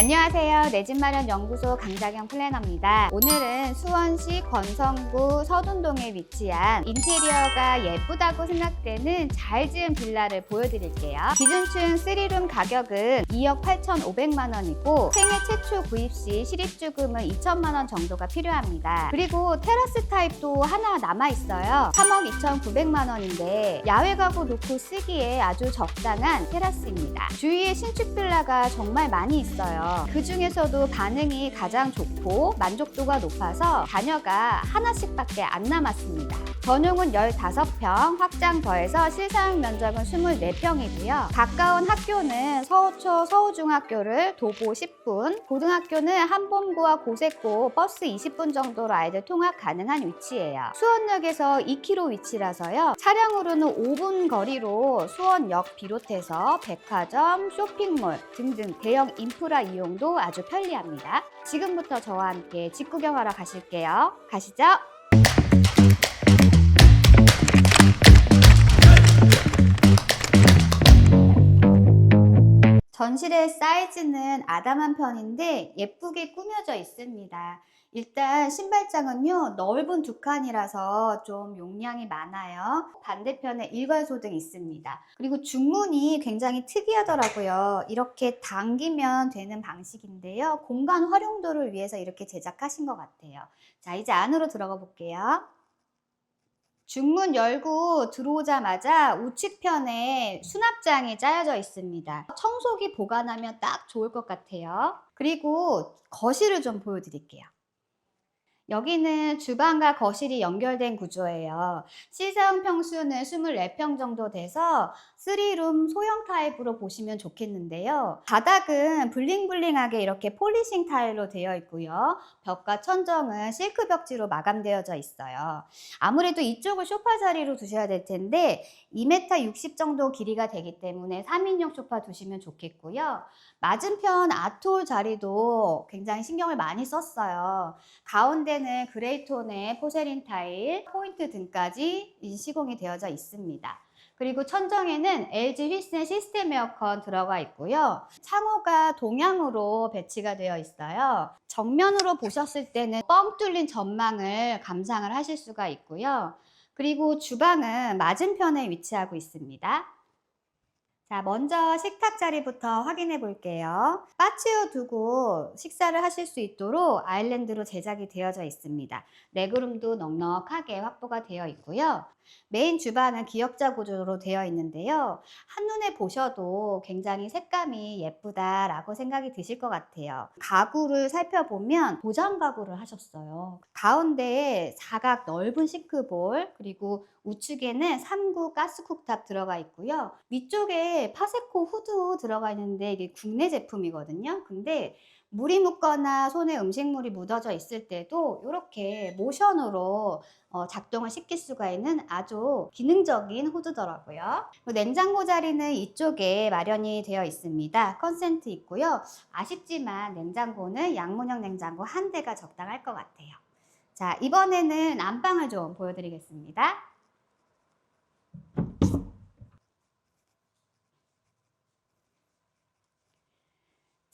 안녕하세요. 내 집 마련 연구소 강자경 플래너입니다. 오늘은 수원시 건성구 서둔동에 위치한 인테리어가 예쁘다고 생각되는 잘 지은 빌라를 보여드릴게요. 기준층 3룸 가격은 2억 8,500만 원이고 생애 최초 구입 시 실입주금은 2천만 원 정도가 필요합니다. 그리고 테라스 타입도 하나 남아 있어요. 3억 2,900만 원인데 야외 가구 놓고 쓰기에 아주 적당한 테라스입니다. 주위에 신축 빌라가 정말 많이 있어요. 그 중에서도 반응이 가장 좋고 만족도가 높아서 자녀가 하나씩밖에 안 남았습니다. 전용은 15평, 확장 더해서 실사용 면적은 24평이고요. 가까운 학교는 서호초 서호중학교를 도보 10분, 고등학교는 한봄고와 고색고 버스 20분 정도로 아이들 통학 가능한 위치예요. 수원역에서 2km 위치라서요. 차량으로는 5분 거리로 수원역 비롯해서 백화점, 쇼핑몰 등등 대형 인프라 이용 도 아주 편리합니다. 지금부터 저와 함께 집 구경하러 가실게요. 가시죠. 전실의 사이즈는 아담한 편인데 예쁘게 꾸며져 있습니다. 일단 신발장은요 넓은 두 칸이라서 좀 용량이 많아요. 반대편에 일괄소등이 있습니다. 그리고 중문이 굉장히 특이하더라고요. 이렇게 당기면 되는 방식인데요. 공간 활용도를 위해서 이렇게 제작하신 것 같아요. 자 이제 안으로 들어가 볼게요. 중문 열고 들어오자마자 우측편에 수납장이 짜여져 있습니다. 청소기 보관하면 딱 좋을 것 같아요. 그리고 거실을 좀 보여드릴게요. 여기는 주방과 거실이 연결된 구조예요. 시사용 평수는 24평 정도 돼서 3룸 소형 타입으로 보시면 좋겠는데요. 바닥은 블링블링하게 이렇게 폴리싱 타일로 되어 있고요. 벽과 천정은 실크 벽지로 마감되어져 있어요. 아무래도 이쪽을 소파 자리로 두셔야 될 텐데 2m 60 정도 길이가 되기 때문에 3인용 소파 두시면 좋겠고요. 맞은편 아톨 자리도 굉장히 신경을 많이 썼어요. 가운데 는 그레이톤의 포세린 타일, 포인트 등까지 시공이 되어져 있습니다. 그리고 천정에는 LG 휘슨 시스템 에어컨 들어가 있고요. 창호가 동향으로 배치가 되어 있어요. 정면으로 보셨을 때는 뻥 뚫린 전망을 감상을 하실 수가 있고요. 그리고 주방은 맞은편에 위치하고 있습니다. 자, 먼저 식탁 자리부터 확인해 볼게요. 빠치어 두고 식사를 하실 수 있도록 아일랜드로 제작이 되어져 있습니다. 레그룸도 넉넉하게 확보가 되어 있고요. 메인 주방은 기역자 구조로 되어 있는데요. 한눈에 보셔도 굉장히 색감이 예쁘다라고 생각이 드실 것 같아요. 가구를 살펴보면 도장 가구를 하셨어요. 가운데에 사각 넓은 싱크볼, 그리고 우측에는 3구 가스 쿡탑 들어가 있고요. 위쪽에 파세코 후드 들어가 있는데 이게 국내 제품이거든요. 근데 물이 묻거나 손에 음식물이 묻어져 있을 때도 이렇게 모션으로 어, 작동을 시킬 수가 있는 아주 기능적인 후드더라고요. 냉장고 자리는 이쪽에 마련이 되어 있습니다. 컨센트 있고요. 아쉽지만 냉장고는 양문형 냉장고 한 대가 적당할 것 같아요. 자, 이번에는 안방을 좀 보여드리겠습니다.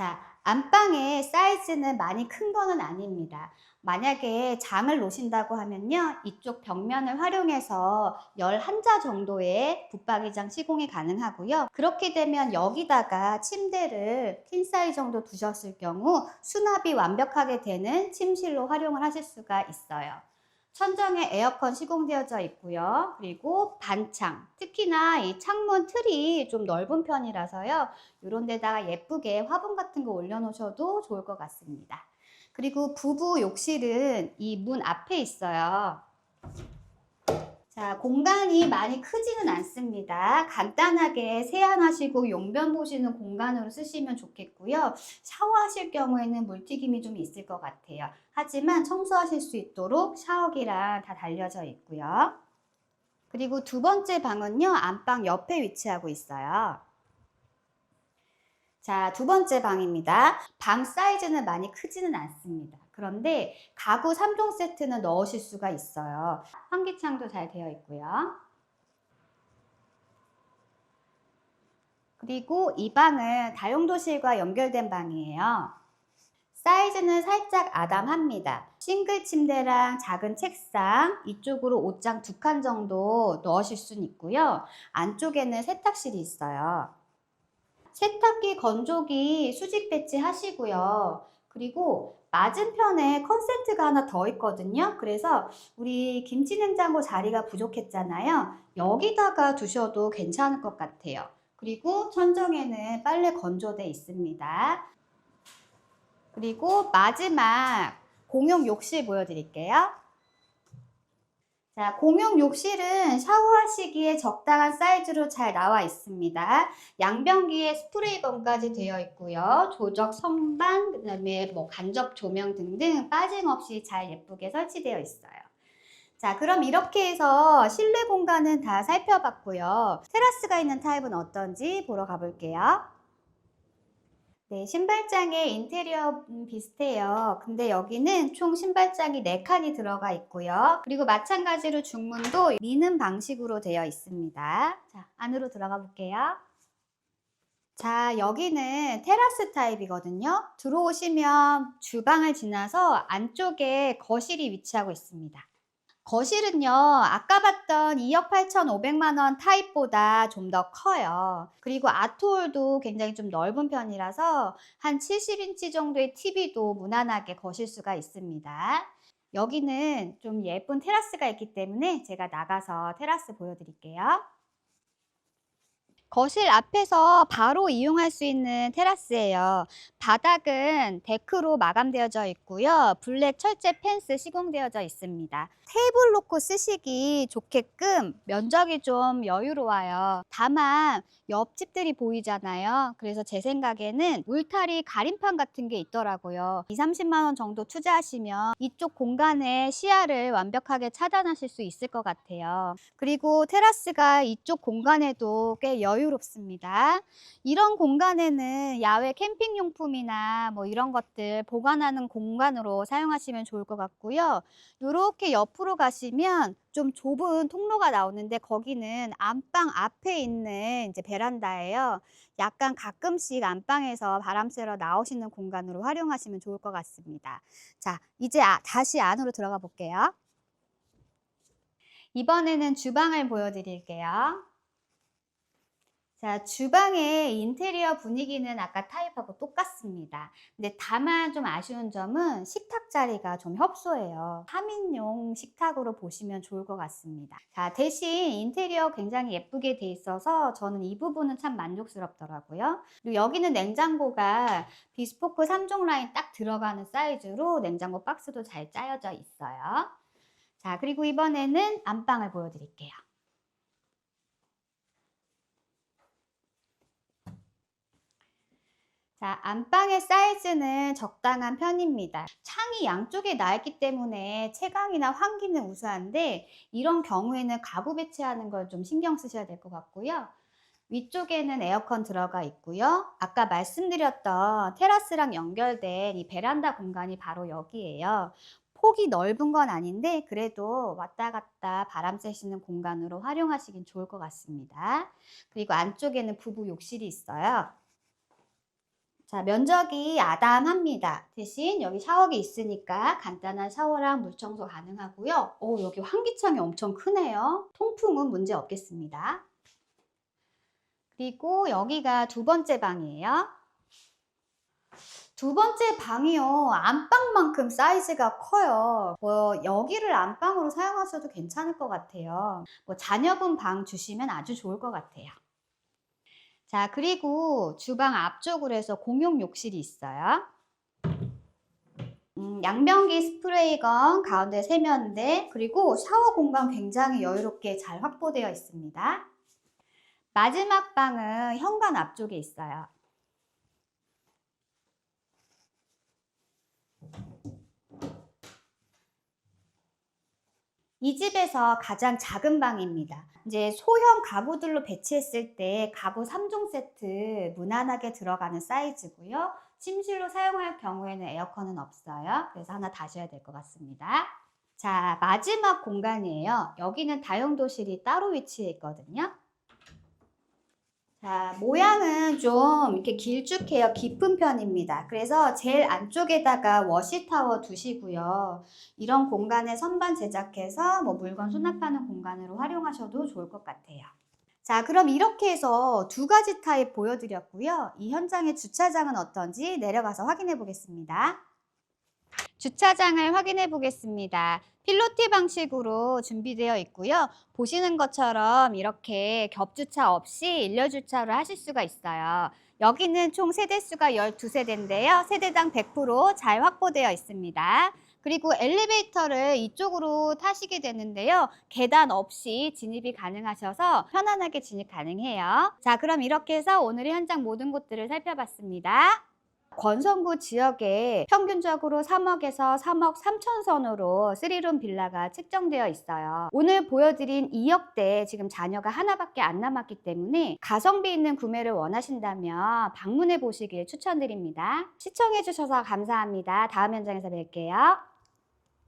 자, 안방의 사이즈는 많이 큰 거는 아닙니다. 만약에 장을 놓으신다고 하면요. 이쪽 벽면을 활용해서 11자 정도의 붙박이장 시공이 가능하고요. 그렇게 되면 여기다가 침대를 퀸 사이 정도 두셨을 경우 수납이 완벽하게 되는 침실로 활용을 하실 수가 있어요. 천정에 에어컨 시공되어져 있고요. 그리고 반창, 특히나 이 창문 틀이 좀 넓은 편이라서요. 이런 데다가 예쁘게 화분 같은 거 올려놓으셔도 좋을 것 같습니다. 그리고 부부 욕실은 이 문 앞에 있어요. 자, 공간이 많이 크지는 않습니다. 간단하게 세안하시고 용변 보시는 공간으로 쓰시면 좋겠고요. 샤워하실 경우에는 물튀김이 좀 있을 것 같아요. 하지만 청소하실 수 있도록 샤워기랑 다 달려져 있고요. 그리고 두 번째 방은요, 안방 옆에 위치하고 있어요. 자, 두 번째 방입니다. 방 사이즈는 많이 크지는 않습니다. 그런데 가구 3종 세트는 넣으실 수가 있어요. 환기창도 잘 되어 있고요. 그리고 이 방은 다용도실과 연결된 방이에요. 사이즈는 살짝 아담합니다. 싱글 침대랑 작은 책상, 이쪽으로 옷장 두 칸 정도 넣으실 수는 있고요. 안쪽에는 세탁실이 있어요. 세탁기 건조기 수직 배치 하시고요. 그리고 맞은편에 컨센트가 하나 더 있거든요. 그래서 우리 김치냉장고 자리가 부족했잖아요. 여기다가 두셔도 괜찮을 것 같아요. 그리고 천정에는 빨래 건조대 있습니다. 그리고 마지막 공용 욕실 보여드릴게요. 자, 공용 욕실은 샤워하시기에 적당한 사이즈로 잘 나와 있습니다. 양변기에 스프레이건까지 되어 있고요. 조적 선반, 그 다음에 뭐 간접 조명 등등 빠짐없이 잘 예쁘게 설치되어 있어요. 자, 그럼 이렇게 해서 실내 공간은 다 살펴봤고요. 테라스가 있는 타입은 어떤지 보러 가볼게요. 네, 신발장의 인테리어 음, 비슷해요. 근데 여기는 총 신발장이 4칸이 들어가 있고요. 그리고 마찬가지로 중문도 미는 방식으로 되어 있습니다. 자, 안으로 들어가 볼게요. 자, 여기는 테라스 타입이거든요. 들어오시면 주방을 지나서 안쪽에 거실이 위치하고 있습니다. 거실은요, 아까 봤던 2억 8,500만 원 타입보다 좀 더 커요. 그리고 아트홀도 굉장히 좀 넓은 편이라서 한 70인치 정도의 TV도 무난하게 거실 수가 있습니다. 여기는 좀 예쁜 테라스가 있기 때문에 제가 나가서 테라스 보여드릴게요. 거실 앞에서 바로 이용할 수 있는 테라스예요. 바닥은 데크로 마감되어져 있고요. 블랙 철제 펜스 시공되어져 있습니다. 테이블 놓고 쓰시기 좋게끔 면적이 좀 여유로워요. 다만 옆집들이 보이잖아요. 그래서 제 생각에는 울타리 가림판 같은 게 있더라고요. 2, 30만 원 정도 투자하시면 이쪽 공간의 시야를 완벽하게 차단하실 수 있을 것 같아요. 그리고 테라스가 이쪽 공간에도 꽤 여유롭습니다. 이런 공간에는 야외 캠핑 용품이나 뭐 이런 것들 보관하는 공간으로 사용하시면 좋을 것 같고요. 이렇게 옆 으로 가시면 좀 좁은 통로가 나오는데 거기는 안방 앞에 있는 이제 베란다예요. 약간 가끔씩 안방에서 바람 쐬러 나오시는 공간으로 활용하시면 좋을 것 같습니다. 자, 이제 아- 다시 안으로 들어가 볼게요. 이번에는 주방을 보여드릴게요. 자, 주방의 인테리어 분위기는 아까 타입하고 똑같습니다. 근데 다만 좀 아쉬운 점은 식탁 자리가 좀 협소해요. 3인용 식탁으로 보시면 좋을 것 같습니다. 자, 대신 인테리어 굉장히 예쁘게 돼 있어서 저는 이 부분은 참 만족스럽더라고요. 그리고 여기는 냉장고가 비스포크 3종 라인 딱 들어가는 사이즈로 냉장고 박스도 잘 짜여져 있어요. 자, 그리고 이번에는 안방을 보여드릴게요. 자, 안방의 사이즈는 적당한 편입니다. 창이 양쪽에 나 있기 때문에 채광이나 환기는 우수한데 이런 경우에는 가구 배치하는 걸 좀 신경 쓰셔야 될 것 같고요. 위쪽에는 에어컨 들어가 있고요. 아까 말씀드렸던 테라스랑 연결된 이 베란다 공간이 바로 여기예요. 폭이 넓은 건 아닌데 그래도 왔다 갔다 바람 쐬시는 공간으로 활용하시긴 좋을 것 같습니다. 그리고 안쪽에는 부부 욕실이 있어요. 자, 면적이 아담합니다. 대신 여기 샤워기 있으니까 간단한 샤워랑 물 청소 가능하고요. 오, 여기 환기창이 엄청 크네요. 통풍은 문제 없겠습니다. 그리고 여기가 두 번째 방이에요. 두 번째 방이요. 안방만큼 사이즈가 커요. 뭐 여기를 안방으로 사용하셔도 괜찮을 것 같아요. 뭐 자녀분 방 주시면 아주 좋을 것 같아요. 자, 그리고 주방 앞쪽으로 해서 공용 욕실이 있어요. 음, 양변기 스프레이건 가운데 세면대 그리고 샤워 공간 굉장히 여유롭게 잘 확보되어 있습니다. 마지막 방은 현관 앞쪽에 있어요. 이 집에서 가장 작은 방입니다. 이제 소형 가구들로 배치했을 때 가구 3종 세트 무난하게 들어가는 사이즈고요. 침실로 사용할 경우에는 에어컨은 없어요. 그래서 하나 다셔야 될 것 같습니다. 자, 마지막 공간이에요. 여기는 다용도실이 따로 위치해 있거든요. 자, 모양은 좀 이렇게 길쭉해요. 깊은 편입니다. 그래서 제일 안쪽에다가 워시타워 두시고요. 이런 공간에 선반 제작해서 뭐 물건 수납하는 공간으로 활용하셔도 좋을 것 같아요. 자, 그럼 이렇게 해서 두 가지 타입 보여드렸고요. 이 현장의 주차장은 어떤지 내려가서 확인해 보겠습니다. 주차장을 확인해 보겠습니다. 필로티 방식으로 준비되어 있고요. 보시는 것처럼 이렇게 겹주차 없이 일렬주차로 하실 수가 있어요. 여기는 총 세대수가 12세대인데요. 세대당 100%잘 확보되어 있습니다. 그리고 엘리베이터를 이쪽으로 타시게 되는데요. 계단 없이 진입이 가능하셔서 편안하게 진입 가능해요. 자, 그럼 이렇게 해서 오늘의 현장 모든 곳들을 살펴봤습니다. 권선구 지역에 평균적으로 3억에서 3억 3천 선으로 3룸 빌라가 책정되어 있어요. 오늘 보여드린 2억대 지금 자녀가 하나밖에 안 남았기 때문에 가성비 있는 구매를 원하신다면 방문해 보시길 추천드립니다. 시청해 주셔서 감사합니다. 다음 현장에서 뵐게요.